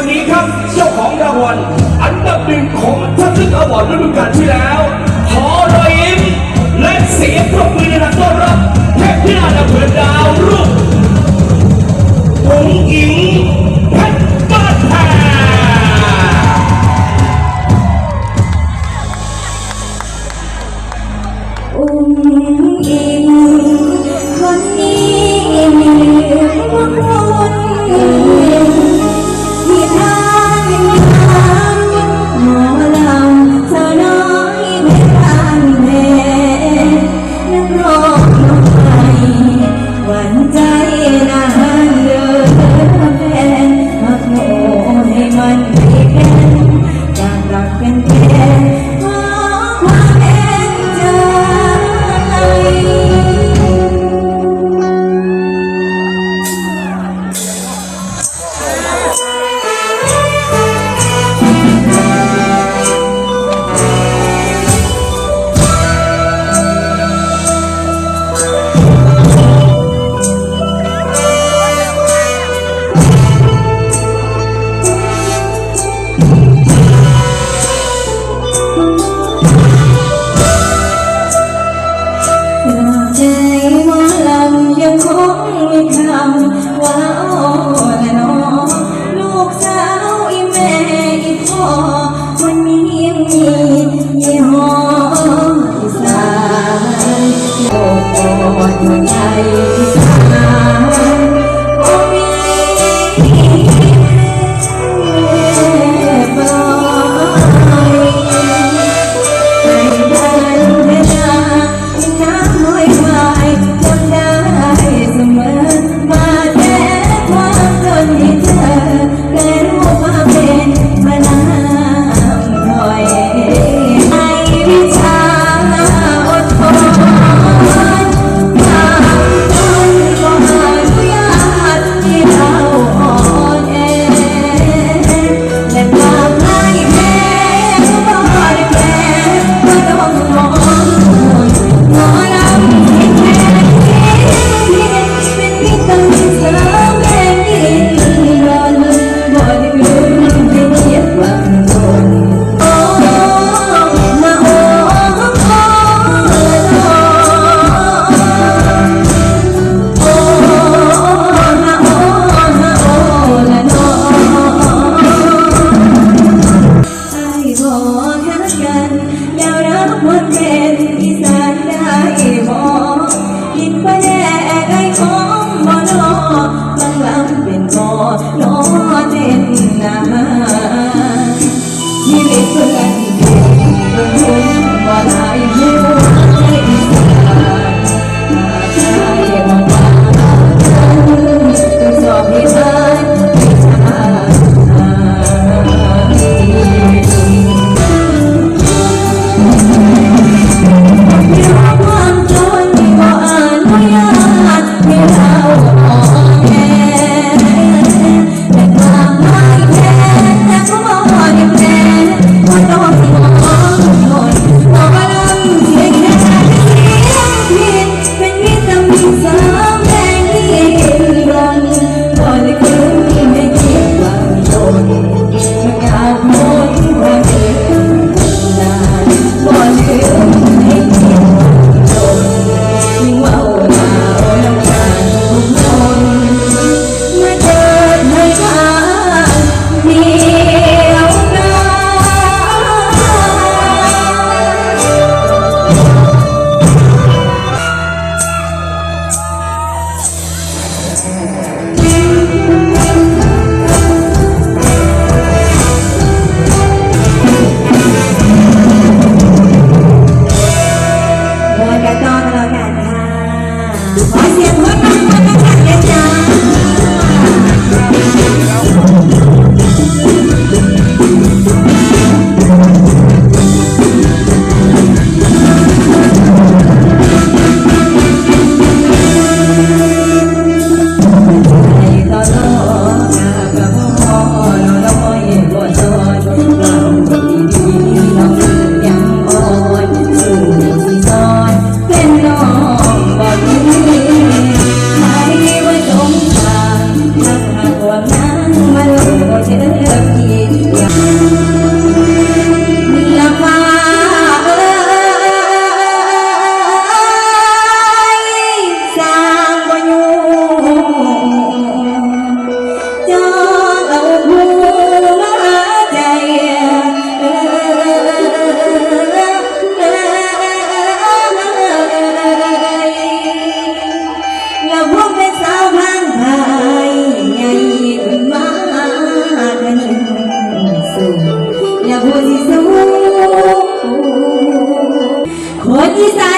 คนนี้ครับ เจ้าของรางวัลอันดับหนึ่งของทัศน์อวอร์ดฤดูกาลที่แล้ว ขอรอยยิ้มและเสียงปรบมือในการต้อนรับเทพธิดาดาวเผือดาวรุ่งอุ๋งอิง and Oh. ลูกคนอีสาน